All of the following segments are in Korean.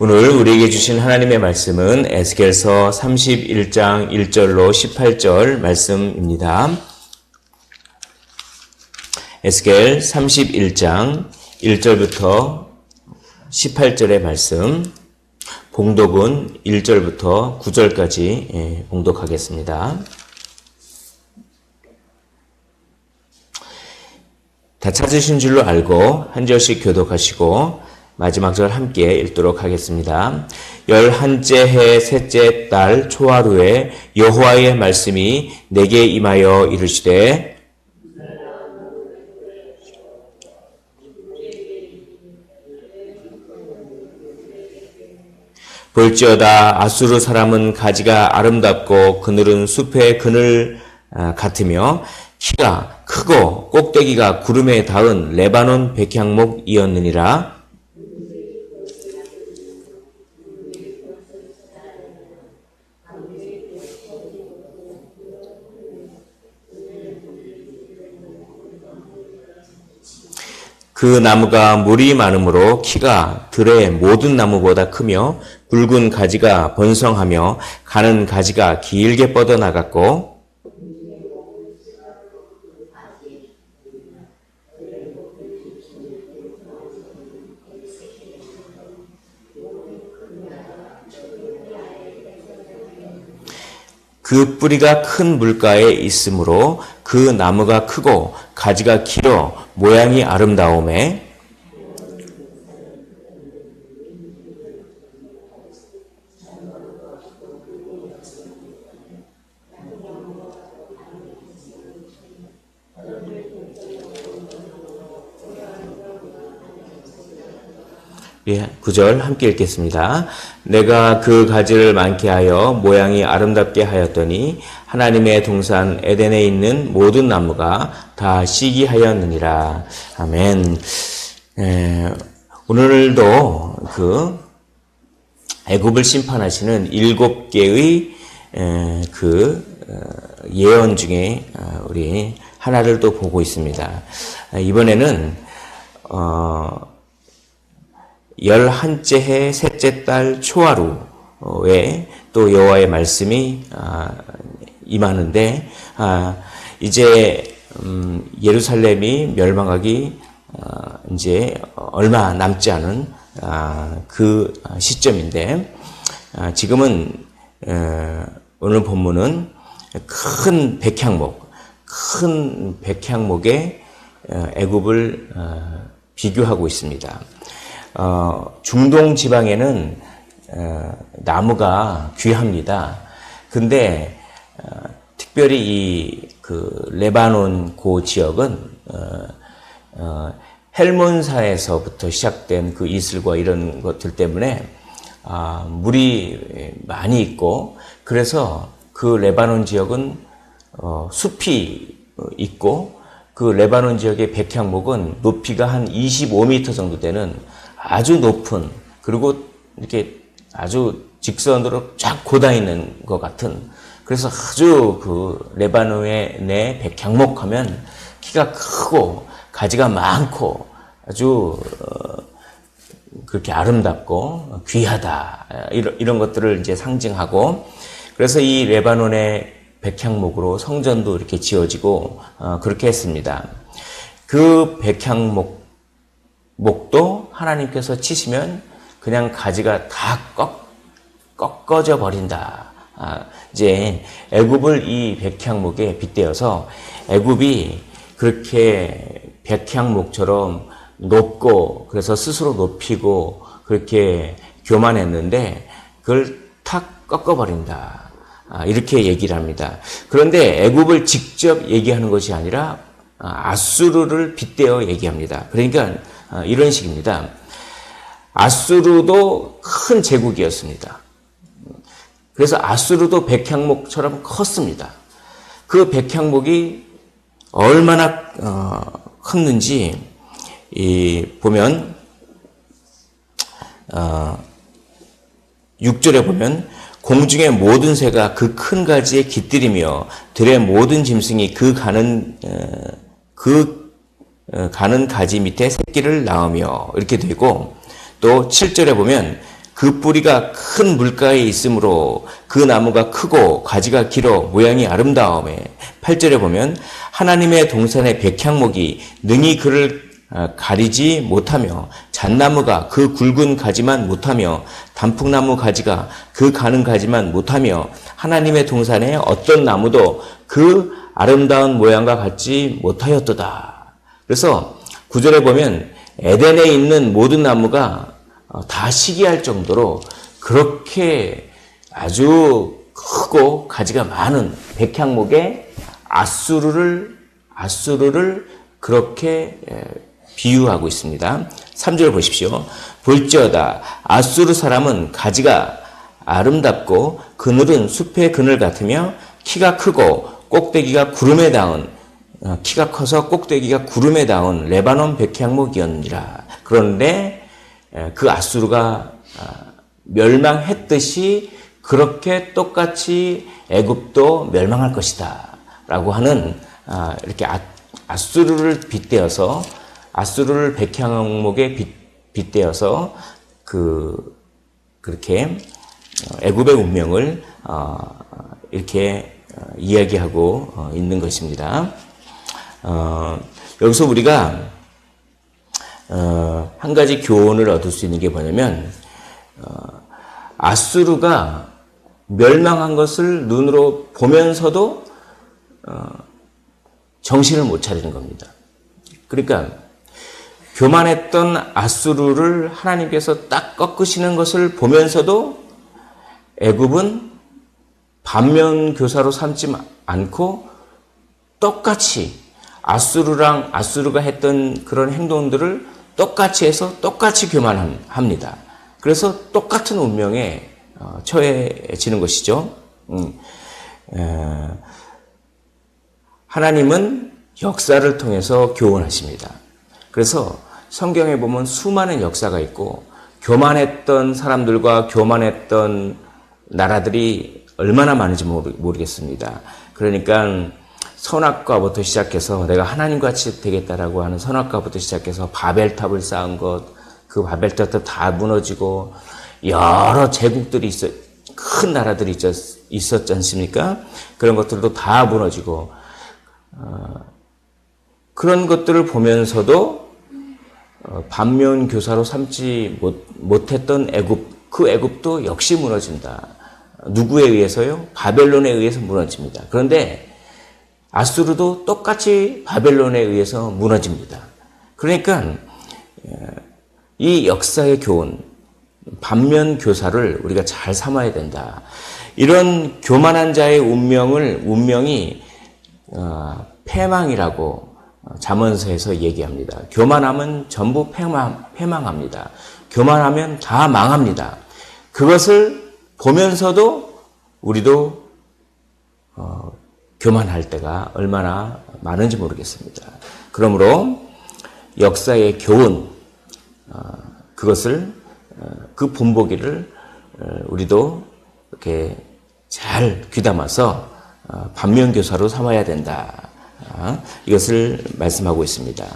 오늘 우리에게 주신 하나님의 말씀은 에스겔서 31장 1절로 18절 말씀입니다. 에스겔 31장 1절부터 18절의 말씀, 봉독은 1절부터 9절까지 예, 봉독하겠습니다. 다 찾으신 줄로 알고 한 절씩 교독하시고 마지막 절 함께 읽도록 하겠습니다. 열한째 해 셋째 달 초하루에 여호와의 말씀이 내게 임하여 이르시되 볼지어다 아수르 사람은 가지가 아름답고 그늘은 숲의 그늘 아, 같으며 키가 크고 꼭대기가 구름에 닿은 레바논 백향목이었느니라 그 나무가 물이 많으므로 키가 들의 모든 나무보다 크며 굵은 가지가 번성하며 가는 가지가 길게 뻗어나갔고 그 뿌리가 큰 물가에 있으므로 그 나무가 크고 가지가 길어 모양이 아름다움에 예, 9절 함께 읽겠습니다. 내가 그 가지를 많게 하여 모양이 아름답게 하였더니 하나님의 동산 에덴에 있는 모든 나무가 다 시기하였느니라. 아멘. 에, 오늘도 그 애굽을 심판하시는 일곱 개의 에, 그 어, 예언 중에 어, 우리 하나를 또 보고 있습니다. 이번에는 어, 열한째 해 셋째 달 초하루에 또 여호와의 말씀이 아, 임하는데 아, 이제 음, 예루살렘이 멸망하기 아, 이제 얼마 남지 않은 그 시점인데 지금은 오늘 본문은 큰 백향목, 큰 백향목의 애굽을 어, 비교하고 있습니다. 어, 중동 지방에는 어, 나무가 귀합니다. 근데 어, 특별히 이 그 레바논 고 지역은 어, 어, 헬몬산에서부터 시작된 그 이슬과 이런 것들 때문에 아, 물이 많이 있고 그래서 그 레바논 지역은 어, 숲이 있고 그 레바논 지역의 백향목은 높이가 한 25m 정도 되는 아주 높은 그리고 이렇게 아주 직선으로 쫙 고다 있는 것 같은 그래서 아주 그 레바노의 내 백향목하면 키가 크고 가지가 많고 아주 어 그렇게 아름답고 귀하다 이런 이런 것들을 이제 상징하고 그래서 이 레바논의 백향목으로 성전도 이렇게 지어지고 어 그렇게 했습니다. 그 백향목 목도 하나님께서 치시면 그냥 가지가 다 꺾, 꺾어져 버린다. 아, 이제 애굽을 이 백향목에 빗대어서 애굽이 그렇게 백향목처럼 높고 그래서 스스로 높이고 그렇게 교만했는데 그걸 탁 꺾어버린다. 아, 이렇게 얘기를 합니다. 그런데 애굽을 직접 얘기하는 것이 아니라 아, 아수르를 빗대어 얘기합니다. 그러니까 아, 이런 식입니다. 아수르도 큰 제국이었습니다. 그래서 아수르도 백향목처럼 컸습니다. 그 백향목이 얼마나 어, 컸는지 보면 6절에 어, 보면 공중의 모든 새가 그 큰 가지에 깃들이며 들의 모든 짐승이 그 가는 어, 그 어, 가는 가지 밑에 새끼를 낳으며 이렇게 되고 또 7절에 보면 그 뿌리가 큰 물가에 있으므로 그 나무가 크고 가지가 길어 모양이 아름다움에 8절에 보면 하나님의 동산의 백향목이 능히 그를 어, 가리지 못하며 잣나무가 그 굵은 가지만 못하며 단풍나무 가지가 그 가는 가지만 못하며 하나님의 동산에 어떤 나무도 그 아름다운 모양과 같지 못하였도다. 그래서 구절에 보면 에덴에 있는 모든 나무가 어, 다 시기할 정도로 그렇게 아주 크고 가지가 많은 백향목의 아수르를 아수르를 그렇게 비유하고 있습니다. 3절 보십시오. 볼지어다 아수르 사람은 가지가 아름답고 그늘은 숲의 그늘 같으며 키가 크고 꼭대기가 구름에 닿은 어, 키가 커서 꼭대기가 구름에 닿은 레바논 백향목이었느니라. 그런데 그 아수르가 아, 멸망했듯이 그렇게 똑같이 애굽도 멸망할 것이다 라고 하는 아, 이렇게 아, 아수르를 빗대어서 아수르를 백향목에 빗 대어서 그 그렇게 어, 애굽의 운명을 어, 이렇게 이야기하고 있는 것입니다. 여기서 우리가 어, 한 가지 교훈을 얻을 수 있는 게 뭐냐면 어, 아수르가 멸망한 것을 눈으로 보면서도 어, 정신을 못 차리는 겁니다. 그러니까 교만했던 아수르를 하나님께서 딱 꺾으시는 것을 보면서도 애굽은 반면 교사로 삼지 않고 똑같이 아수르랑 아수르가 했던 그런 행동들을 똑같이 해서 똑같이 교만합니다. 그래서 똑같은 운명에 어, 처해지는 것이죠. 음, 하나님은 역사를 통해서 교훈하십니다. 그래서 성경에 보면 수많은 역사가 있고 교만했던 사람들과 교만했던 나라들이 얼마나 많은지 모르겠습니다. 그러니까 선악과부터 시작해서 내가 하나님 같이 되겠다라고 하는 선악과부터 시작해서 바벨탑을 쌓은 것, 그 바벨탑도 다 무너지고 여러 제국들이 있어, 큰 나라들이 있었, 있었지 않습니까? 그런 것들도 다 무너지고, 어, 그런 것들을 보면서도 어, 반면 교사로 삼지 못, 못했던 애굽, 그 애굽도 역시 무너진다. 누구에 의해서요? 바벨론에 의해서 무너집니다. 그런데 아수르도 똑같이 바벨론에 의해서 무너집니다. 그러니까 이 역사의 교훈, 반면 교사를 우리가 잘 삼아야 된다. 이런 교만한 자의 운명을 운명이 어, 패망이라고 자문서에서 얘기합니다. 교만하면 전부 패망, 패망 합니다. 교만하면 다 망합니다. 그것을 보면서도 우리도 어, 교만할 때가 얼마나 많은지 모르겠습니다. 그러므로 역사의 교훈, 어, 그것을, 어, 그 본보기를 어, 우리도 이렇게 잘 귀담아서 반면교사로 삼아야 된다. 이것을 말씀하고 있습니다.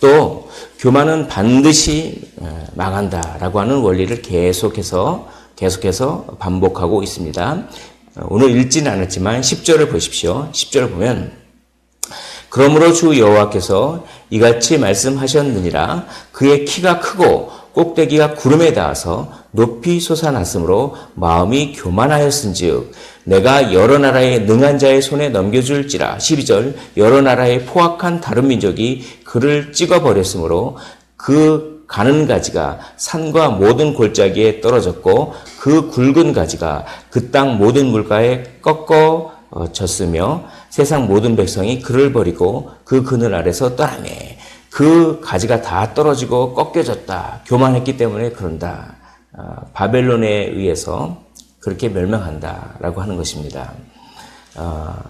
또 교만은 반드시 망한다라고 하는 원리를 계속해서 계속해서 반복하고 있습니다. 오늘 읽지는 않았지만 10절을 보십시오. 10절을 보면 그러므로 주 여호와께서 이같이 말씀하셨느니라 그의 키가 크고 꼭대기가 구름에 닿아서 높이 솟아났으므로 마음이 교만하였은즉 내가 여러 나라의 능한 자의 손에 넘겨줄지라. 12절 여러 나라의 포악한 다른 민족이 그를 찍어버렸으므로 그 가는 가지가 산과 모든 골짜기에 떨어졌고 그 굵은 가지가 그 땅 모든 물가에 꺾어 졌으며 세상 모든 백성이 그를 버리고 그 그늘 아래서 떠나매 그 가지가 다 떨어지고 꺾여졌다. 교만했기 때문에 그런다. 아, 바벨론에 의해서 그렇게 멸망한다 라고 하는 것입니다. 아,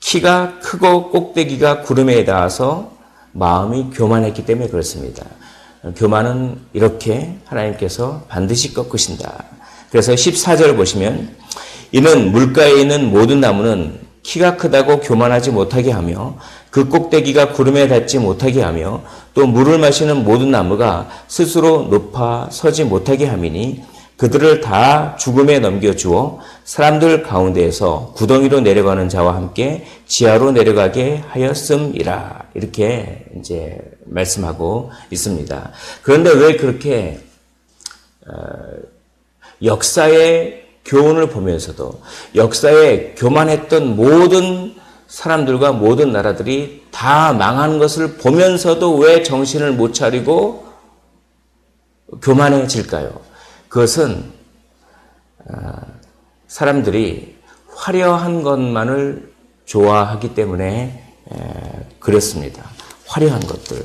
키가 크고 꼭대기가 구름에 닿아서 마음이 교만했기 때문에 그렇습니다. 교만은 이렇게 하나님께서 반드시 꺾으신다. 그래서 14절 보시면 이는 물가에 있는 모든 나무는 키가 크다고 교만하지 못하게 하며 그 꼭대기가 구름에 닿지 못하게 하며 또 물을 마시는 모든 나무가 스스로 높아 서지 못하게 함이니 그들을 다 죽음에 넘겨주어 사람들 가운데에서 구덩이로 내려가는 자와 함께 지하로 내려가게 하였음이라. 이렇게 이제 말씀하고 있습니다. 그런데 왜 그렇게 어, 역사의 교훈을 보면서도 역사에 교만했던 모든 사람들과 모든 나라들이 다 망하는 것을 보면서도 왜 정신을 못 차리고 교만해질까요? 그것은 어, 사람들이 화려한 것만을 좋아하기 때문에 그렇습니다. 화려한 것들.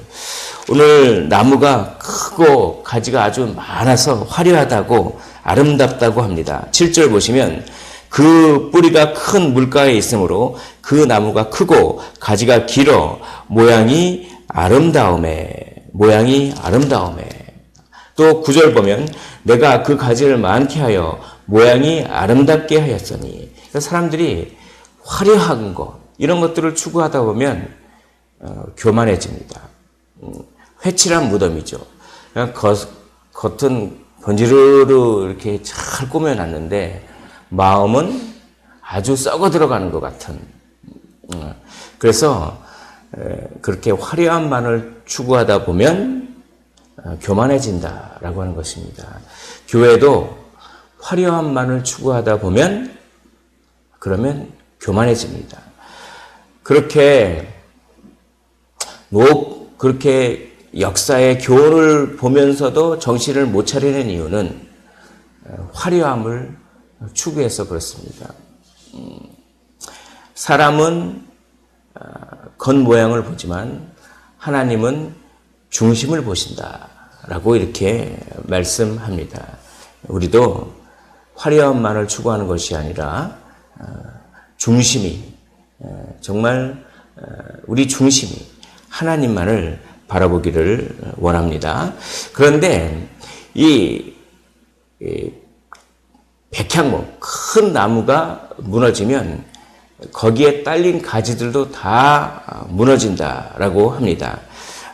오늘 나무가 크고 가지가 아주 많아서 화려하다고 아름답다고 합니다. 7절 보시면 그 뿌리가 큰 물가에 있으므로 그 나무가 크고 가지가 길어 모양이 아름다움에 모양이 아름다움에 또 9절 보면 내가 그 가지를 많게 하여 모양이 아름답게 하였으니 그러니까 사람들이 화려한 것 이런 것들을 추구하다 보면 어, 교만해집니다. 음, 회칠한 무덤이죠. 겉, 겉은 번지르르 이렇게 잘 꾸며놨는데 마음은 아주 썩어 들어가는 것 같은. 음, 그래서 그렇게 화려한 만을 추구하다 보면 어, 교만해진다라고 하는 것입니다. 교회도 화려한 만을 추구하다 보면 그러면 교만해집니다. 그렇게 노 그렇게 역사의 교훈을 보면서도 정신을 못 차리는 이유는 어, 화려함을 추구해서 그렇습니다. 음, 사람은 어, 겉모양을 보지만 하나님은 중심을 보신다라고 이렇게 말씀합니다. 우리도 화려함만을 추구하는 것이 아니라 어, 중심이 정말 우리 중심이 하나님만을 바라보기를 원합니다. 그런데 이, 백향목 큰 나무가 무너지면 거기에 딸린 가지들도 다 무너진다라고 합니다.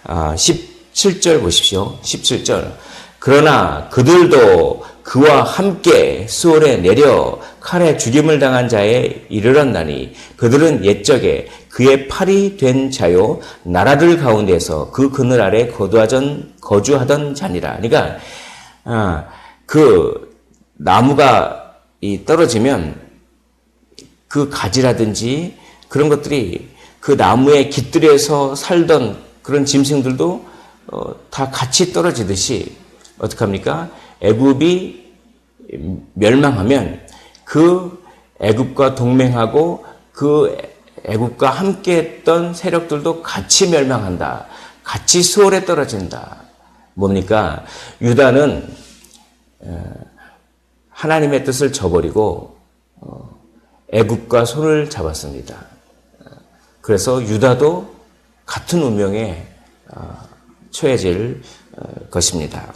17절 아, 보십시오. 17절. 그러나 그들도 그와 함께 수월에 내려 칼에 죽임을 당한 자에 이르렀나니 그들은 옛적에 그의 팔이 된 자요 나라들 가운데서 그 그늘 아래 거주하던 거주하던 자니라. 그러니까 아, 그 나무가 이 떨어지면 그 가지라든지 그런 것들이 그 나무의 깃들에서 살던 그런 짐승들도 어, 다 같이 떨어지듯이 어떻게 합니까? 애굽이 멸망하면 그 애굽과 동맹하고 그 애굽과 함께했던 세력들도 같이 멸망한다. 같이 수월에 떨어진다. 뭡니까? 유다는 어, 하나님의 뜻을 저버리고 어, 애굽과 손을 잡았습니다. 그래서 유다도 같은 운명에 어, 처해질 것입니다.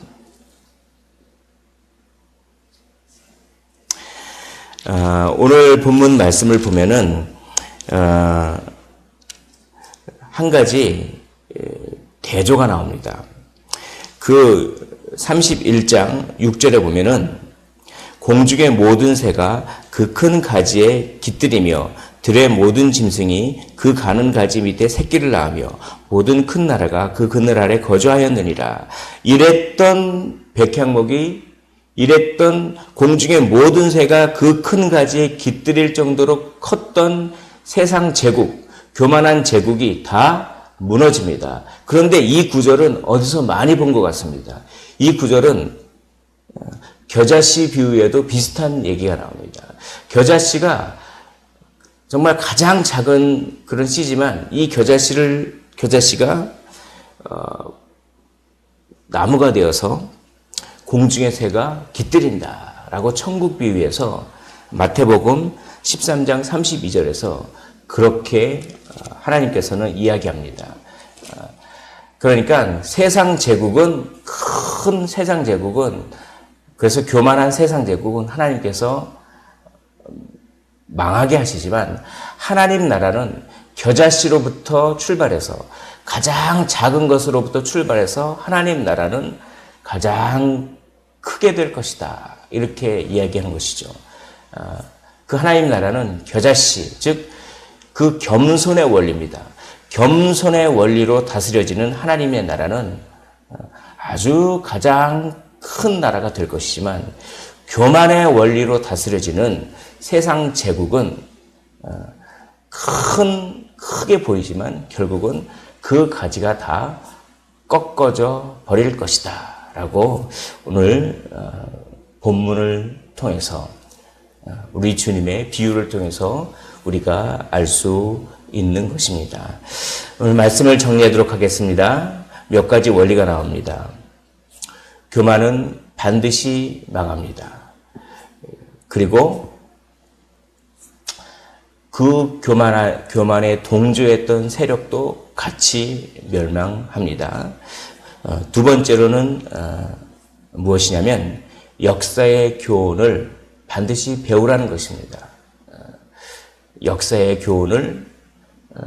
오늘 본문 말씀을 보면은 어, 한 가지 대조가 나옵니다. 그 31장 6절에 보면은 공중의 모든 새가 그 큰 가지에 깃들이며 들의 모든 짐승이 그 가는 가지 밑에 새끼를 낳으며 모든 큰 나라가 그 그늘 아래 거주하였느니라. 이랬던 백향목이 이랬던 공중의 모든 새가 그 큰 가지에 깃들일 정도로 컸던 세상 제국, 교만한 제국이 다 무너집니다. 그런데 이 구절은 어디서 많이 본 것 같습니다. 이 구절은 어, 겨자씨 비유에도 비슷한 얘기가 나옵니다. 겨자씨가 정말 가장 작은 그런 씨지만 이 겨자씨를 겨자씨가 어, 나무가 되어서 공중의 새가 깃들인다 라고 천국 비유에서 마태복음 13장 32절에서 그렇게 어, 하나님께서는 이야기합니다. 어, 그러니까 세상 제국은 큰 세상 제국은 그래서 교만한 세상 제국은 하나님께서 망하게 하시지만 하나님 나라는 겨자씨로부터 출발해서 가장 작은 것으로부터 출발해서 하나님 나라는 가장 크게 될 것이다. 이렇게 이야기하는 것이죠. 아, 그 하나님 나라는 겨자씨, 즉, 그 겸손의 원리입니다. 겸손의 원리로 다스려지는 하나님의 나라는 어, 아주 가장 큰 나라가 될 것이지만, 교만의 원리로 다스려지는 세상 제국은 어, 큰, 크게 보이지만 결국은 그 가지가 다 꺾어져 버릴 것이다. 라고 오늘 어, 본문을 통해서 어, 우리 주님의 비유를 통해서 우리가 알 수 있는 것입니다. 오늘 말씀을 정리하도록 하겠습니다. 몇 가지 원리가 나옵니다. 교만은 반드시 망합니다. 그리고 그 교만, 교만에 동조했던 세력도 같이 멸망합니다. 어, 두 번째로는 어, 무엇이냐면 역사의 교훈을 반드시 배우라는 것입니다. 어, 역사의 교훈을 어,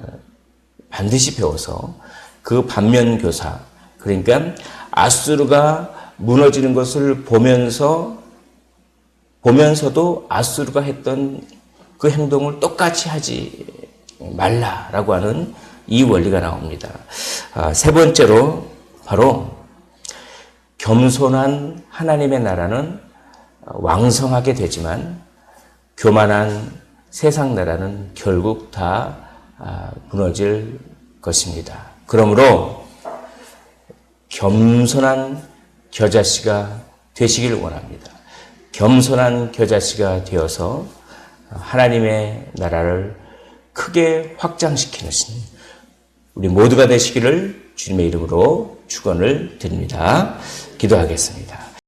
반드시 배워서 그 반면 교사 그러니까 아수르가 무너지는 것을 보면서 보면서도 아수르가 했던 그 행동을 똑같이 하지 말라라고 하는 이 원리가 나옵니다. 아, 세 번째로 바로 겸손한 하나님의 나라는 왕성하게 되지만 교만한 세상 나라는 결국 다 아, 무너질 것입니다. 그러므로 겸손한 겨자씨가 되시길 원합니다. 겸손한 겨자씨가 되어서 하나님의 나라를 크게 확장시키는 우리 모두가 되시기를 주님의 이름으로 축원을 드립니다. 기도하겠습니다.